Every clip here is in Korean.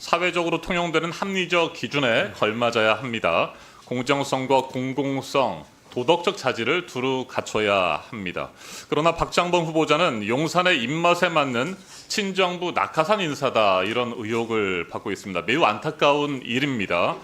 사회적으로 통용되는 합리적 기준에 걸맞아야 합니다. 공정성과 공공성, 도덕적 자질을 두루 갖춰야 합니다. 그러나 박장범 후보자는 용산의 입맛에 맞는 친정부 낙하산 인사다 이런 의혹을 받고 있습니다. 매우 안타까운 일입니다.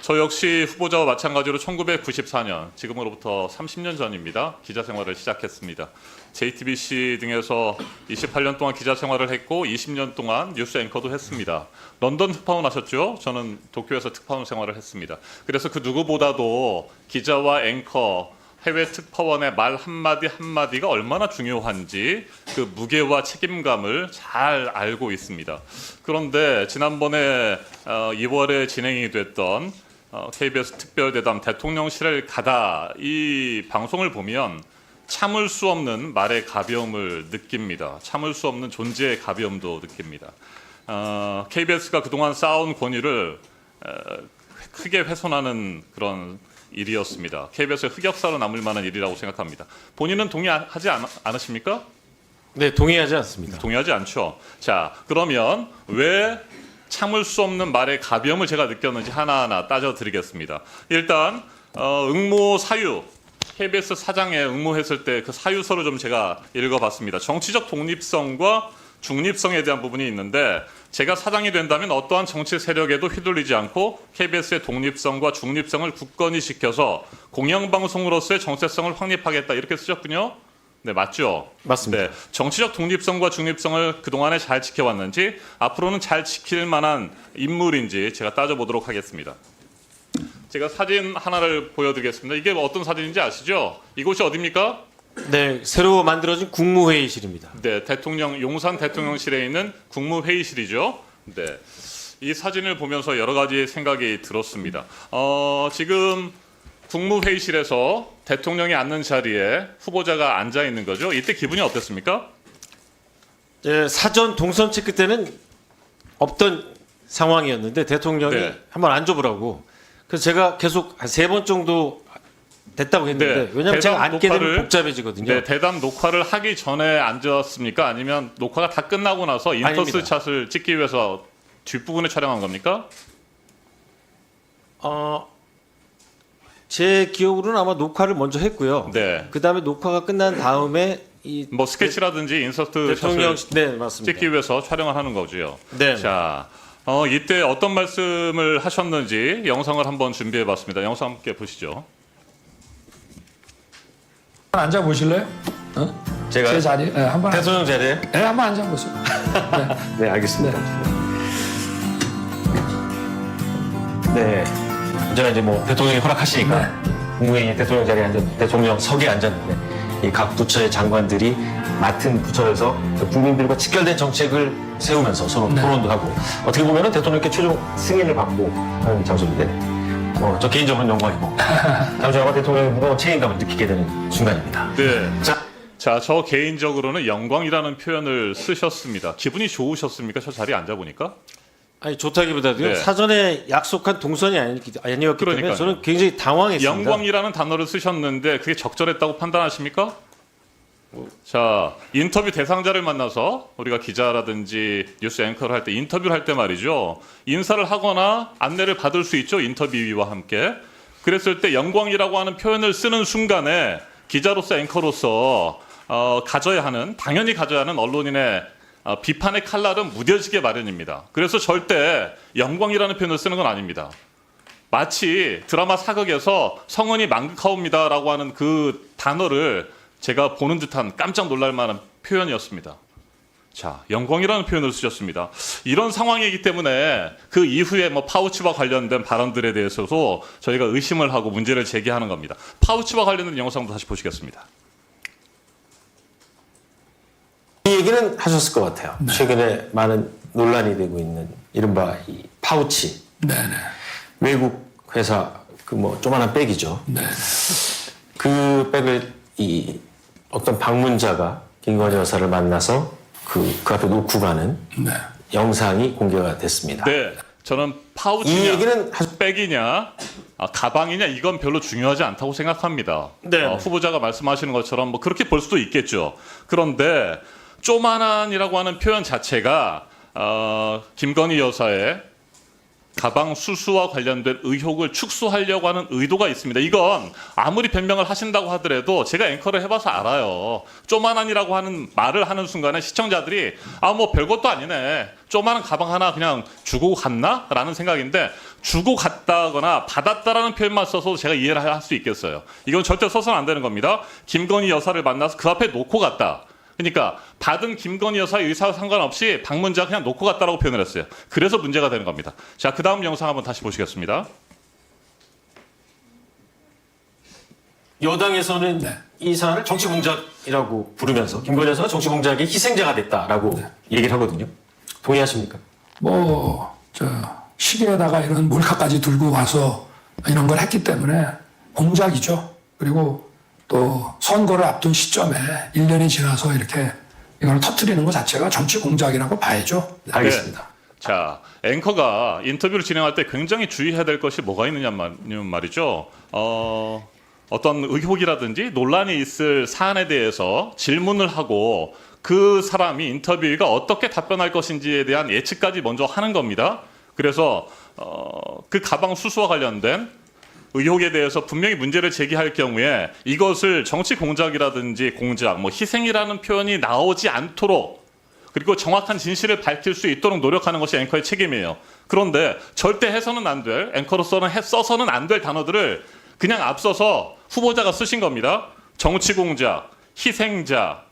저 역시 후보자와 마찬가지로 1994년, 지금으로부터 30년 전입니다. 기자 생활을 시작했습니다. JTBC 등에서 28년 동안 기자 생활을 했고 20년 동안 뉴스 앵커도 했습니다. 런던 특파원 하셨죠? 저는 도쿄에서 특파원 생활을 했습니다. 그래서 그 누구보다도 기자와 앵커, 해외 특파원의 말 한마디 한마디가 얼마나 중요한지 그 무게와 책임감을 잘 알고 있습니다. 그런데 지난번에 어, 2월에 진행이 됐던 어, KBS 특별대담 대통령실을 가다 이 방송을 보면 참을 수 없는 말의 가벼움을 느낍니다. 참을 수 없는 존재의 가벼움도 느낍니다. 어, KBS가 그동안 쌓아온 권위를 어, 크게 훼손하는 그런 일이었습니다. KBS의 흑역사로 남을 만한 일이라고 생각합니다. 본인은 동의하지 않, 않으십니까? 네, 동의하지 않습니다. 동의하지 않죠. 자, 그러면 왜 참을 수 없는 말의 가벼움을 제가 느꼈는지 하나하나 따져드리겠습니다. 일단 어, 응모 사유 KBS 사장에 응모했을 때 그 사유서를 좀 제가 읽어봤습니다. 정치적 독립성과 중립성에 대한 부분이 있는데 제가 사장이 된다면 어떠한 정치 세력에도 휘둘리지 않고 KBS의 독립성과 중립성을 굳건히 지켜서 공영방송으로서의 정체성을 확립하겠다 이렇게 쓰셨군요. 네, 맞죠? 맞습니다. 네, 정치적 독립성과 중립성을 그동안에 잘 지켜왔는지 앞으로는 잘 지킬 만한 인물인지 제가 따져보도록 하겠습니다. 제가 사진 하나를 보여드리겠습니다. 이게 어떤 사진인지 아시죠? 이곳이 어디입니까? 네, 새로 만들어진 국무회의실입니다. 네, 대통령 용산 대통령실에 있는 국무회의실이죠. 네, 이 사진을 보면서 여러 가지 생각이 들었습니다. 어, 지금 국무회의실에서 대통령이 앉는 자리에 후보자가 앉아 있는 거죠. 이때 기분이 어땠습니까? 예, 사전 동선 체크 때는 없던 상황이었는데 대통령이 네. 한번 앉아보라고. 그래서 제가 계속 한 세 번 정도 됐다고 했는데 네, 왜냐하면 제가 앉게 되면 녹화를- 복잡해지거든요. 네, 대담 녹화를 하기 전에 앉았습니까? 아니면 녹화가 다 끝나고 나서 인터스 아닙니다. 샷을 찍기 위해서 뒷부분에 촬영한 겁니까? 어, 제 기억으로는 아마 녹화를 먼저 했고요. 네. 그 다음에 녹화가 끝난 다음에 이 뭐 스케치라든지 인서트 대통령 샷을 네 맞습니다. 찍기 위해서 촬영을 하는 거죠. 네. 자, 어, 이때 어떤 말씀을 하셨는지 영상을 한번 준비해 봤습니다. 영상 함께 보시죠. 앉아 보실래요? 어? 제가요? 제 자리. 네, 한번. 앉아- 대통령 자리에 네, 한번 앉아 보세요. 네 알겠습니다. 네. 저는 이제 뭐 대통령이 허락하시니까 국무회의 대통령 자리에 앉았 대통령석에 앉았는데 이 각 부처의 장관들이 맡은 부처에서 국민들과 직결된 정책을 세우면서 서로 네. 토론도 하고 어떻게 보면은 대통령께 최종 승인을 받고 하는 장소인데 뭐저 개인적으로는 영광이고 잠시나마 대통령의 무거운 책임감을 느끼게 되는 순간입니다. 네. 자, 자, 저 개인적으로는 영광이라는 표현을 쓰셨습니다. 기분이 좋으셨습니까? 저 자리에 앉아 보니까? 아니 좋다기보다도요 네. 사전에 약속한 동선이 아니었기, 아니었기 때문에 그러니까요. 저는 굉장히 당황했습니다. 영광이라는 단어를 쓰셨는데 그게 적절했다고 판단하십니까? 자, 인터뷰 대상자를 만나서 우리가 기자라든지 뉴스 앵커를 할 때 인터뷰를 할 때 말이죠. 인사를 하거나 안내를 받을 수 있죠. 인터뷰와 함께. 그랬을 때 영광이라고 하는 표현을 쓰는 순간에 기자로서 앵커로서 어, 가져야 하는 당연히 가져야 하는 언론인의 어, 비판의 칼날은 무뎌지게 마련입니다. 그래서 절대 영광이라는 표현을 쓰는 건 아닙니다. 마치 드라마 사극에서 성은이 망극하옵니다라고 하는 그 단어를 제가 보는 듯한 깜짝 놀랄 만한 표현이었습니다. 자, 영광이라는 표현을 쓰셨습니다. 이런 상황이기 때문에 그 이후에 뭐 파우치와 관련된 발언들에 대해서도 저희가 의심을 하고 문제를 제기하는 겁니다. 파우치와 관련된 영상도 다시 보시겠습니다. 이 얘기는 하셨을 것 같아요. 네. 최근에 많은 논란이 되고 있는 이른바 이 파우치 네네. 외국 회사 그 뭐 조만한 백이죠. 네. 그 백을 이 어떤 방문자가 김건희 여사를 만나서 그, 그 앞에 놓고 가는 네. 영상이 공개가 됐습니다. 네, 저는 이 파우치냐, 얘기는 하- 백이냐, 아, 가방이냐 이건 별로 중요하지 않다고 생각합니다. 네. 어, 후보자가 말씀하시는 것처럼 뭐 그렇게 볼 수도 있겠죠. 그런데 쪼만한이라고 하는 표현 자체가 어, 김건희 여사의 가방 수수와 관련된 의혹을 축소하려고 하는 의도가 있습니다. 이건 아무리 변명을 하신다고 하더라도 제가 앵커를 해봐서 알아요. 쪼만한이라고 하는 말을 하는 순간에 시청자들이 아 뭐 별것도 아니네. 쪼만한 가방 하나 그냥 주고 갔나? 라는 생각인데 주고 갔다거나 받았다라는 표현만 써서 제가 이해를 할 수 있겠어요. 이건 절대 써서는 안 되는 겁니다. 김건희 여사를 만나서 그 앞에 놓고 갔다. 그러니까 받은 김건희 여사의 의사와 상관없이 방문자 그냥 놓고 갔다라고 표현을 했어요. 그래서 문제가 되는 겁니다. 자, 그 다음 영상 한번 다시 보시겠습니다. 여당에서는 네. 이 사안을 정치 공작이라고 부르면서 김건희 여사가 정치 공작의 희생자가 됐다라고 네. 얘기를 하거든요. 동의하십니까? 뭐, 저, 시계에다가 이런 몰카까지 들고 와서 이런 걸 했기 때문에 공작이죠. 그리고 또 선거를 앞둔 시점에 1년이 지나서 이렇게 이걸 터트리는 것 자체가 정치 공작이라고 봐야죠. 네. 알겠습니다. 자, 앵커가 인터뷰를 진행할 때 굉장히 주의해야 될 것이 뭐가 있느냐면 말이죠. 어, 어떤 의혹이라든지 논란이 있을 사안에 대해서 질문을 하고 그 사람이 인터뷰가 어떻게 답변할 것인지에 대한 예측까지 먼저 하는 겁니다. 그래서 어, 그 가방 수수와 관련된 의혹에 대해서 분명히 문제를 제기할 경우에 이것을 정치 공작이라든지 공작, 뭐 희생이라는 표현이 나오지 않도록 그리고 정확한 진실을 밝힐 수 있도록 노력하는 것이 앵커의 책임이에요. 그런데 절대 해서는 안 될, 앵커로서는 해, 써서는 안 될 단어들을 그냥 앞서서 후보자가 쓰신 겁니다. 정치 공작, 희생자,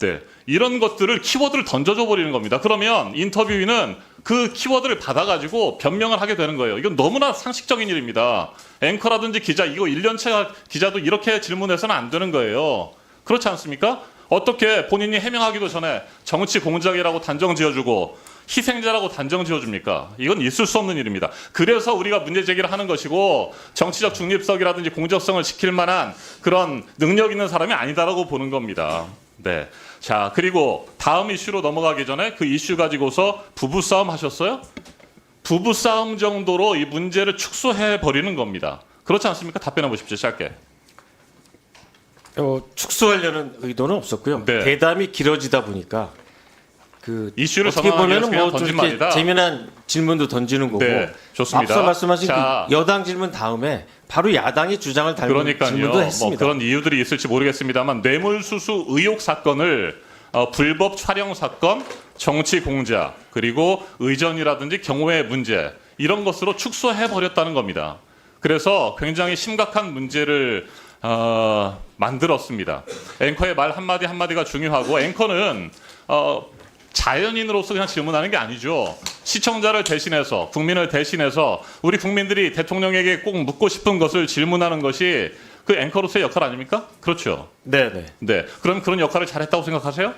네. 이런 것들을 키워드를 던져줘 버리는 겁니다. 그러면 인터뷰인은 그 키워드를 받아가지고 변명을 하게 되는 거예요. 이건 너무나 상식적인 일입니다. 앵커라든지 기자, 이거 1년차 기자도 이렇게 질문해서는 안 되는 거예요. 그렇지 않습니까? 어떻게 본인이 해명하기도 전에 정치 공작이라고 단정 지어주고 희생자라고 단정 지어줍니까? 이건 있을 수 없는 일입니다. 그래서 우리가 문제 제기를 하는 것이고 정치적 중립성이라든지 공정성을 지킬 만한 그런 능력 있는 사람이 아니다라고 보는 겁니다. 네. 자, 그리고 다음 이슈로 넘어가기 전에 그 이슈 가지고서 부부싸움 하셨어요? 부부싸움 정도로 이 문제를 축소해 버리는 겁니다. 그렇지 않습니까? 답변해 보십시오. 짧게. 어, 축소하려는 의도는 없었고요. 네. 대담이 길어지다 보니까 그 이슈를 어떻게 그냥 뭐좀 이렇게. 재미난 질문도 던지는 거고 네, 좋습니다. 앞서 말씀하신 자. 그 여당 질문 다음에 바로 야당이 주장을 닮은 그러니까요. 질문도 뭐 했습니다. 그런 이유들이 있을지 모르겠습니다만 뇌물수수 의혹 사건을 어, 불법 촬영 사건, 정치 공작, 그리고 의전이라든지 경호의 문제 이런 것으로 축소해 버렸다는 겁니다. 그래서 굉장히 심각한 문제를 어, 만들었습니다. 앵커의 말 한마디 한마디가 중요하고 앵커는 어, 자연인으로서 그냥 질문하는 게 아니죠. 시청자를 대신해서 국민을 대신해서 우리 국민들이 대통령에게 꼭 묻고 싶은 것을 질문하는 것이 그 앵커로서의 역할 아닙니까? 그렇죠. 네, 네. 네. 그럼 그런 역할을 잘했다고 생각하세요?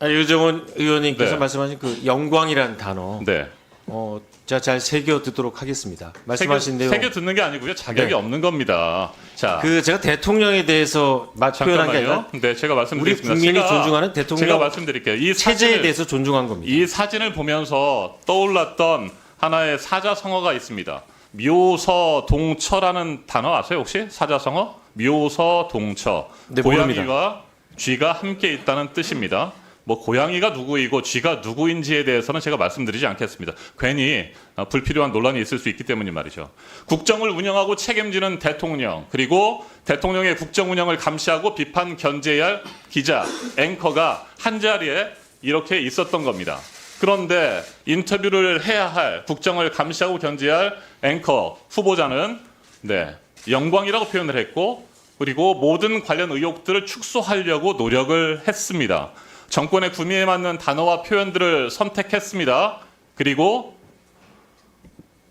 아, 유정원 의원님께서 네. 말씀하신 그 영광이라는 단어, 네. 어, 제가 잘 새겨 듣도록 하겠습니다. 말씀하신 새겨, 내용. 새겨 듣는 게 아니고요. 자격이 네. 없는 겁니다. 자, 그 제가 대통령에 대해서 마- 표현한 게 잠깐만요. 아니라 네, 제가 우리 말씀드리겠습니다. 국민이 제가- 존중하는 대통령 제가 말씀드릴게요. 이 체제에 사진을- 대해서 존중한 겁니다. 이 사진을 보면서 떠올랐던 하나의 사자성어가 있습니다. 묘서 동처라는 단어 아세요 혹시? 사자성어? 묘서 동처. 네, 고양이와 쥐가 함께 있다는 뜻입니다. 뭐 고양이가 누구이고 쥐가 누구인지에 대해서는 제가 말씀드리지 않겠습니다. 괜히 어, 불필요한 논란이 있을 수 있기 때문이 말이죠. 국정을 운영하고 책임지는 대통령 그리고 대통령의 국정 운영을 감시하고 비판 견제해야 할 기자 앵커가 한 자리에 이렇게 있었던 겁니다. 그런데 인터뷰를 해야 할 국정을 감시하고 견제해야 할 앵커 후보자는 네 영광이라고 표현을 했고 그리고 모든 관련 의혹들을 축소하려고 노력을 했습니다. 정권의 구미에 맞는 단어와 표현들을 선택했습니다. 그리고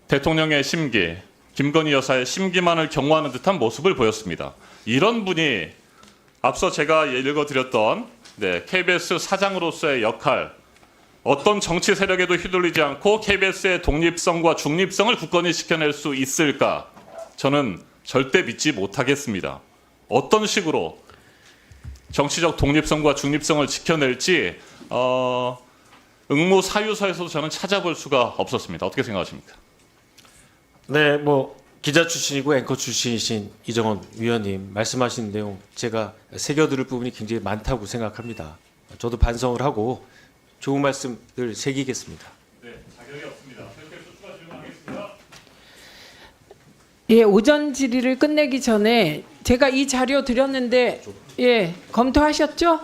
대통령의 심기, 김건희 여사의 심기만을 경호하는 듯한 모습을 보였습니다. 이런 분이 앞서 제가 읽어드렸던 네, KBS 사장으로서의 역할, 어떤 정치 세력에도 휘둘리지 않고 KBS의 독립성과 중립성을 굳건히 지켜낼 수 있을까? 저는 절대 믿지 못하겠습니다. 어떤 식으로 정치적 독립성과 중립성을 지켜낼지 어, 응모 사유서에서도 저는 찾아볼 수가 없었습니다. 어떻게 생각하십니까? 네, 뭐 기자 출신이고 앵커 출신이신 이정원 위원님 말씀하신 내용 제가 새겨들을 부분이 굉장히 많다고 생각합니다. 저도 반성을 하고 좋은 말씀을 새기겠습니다. 네, 자격이 예, 오전 질의를 끝내기 전에 제가 이 자료 드렸는데 예, 검토하셨죠?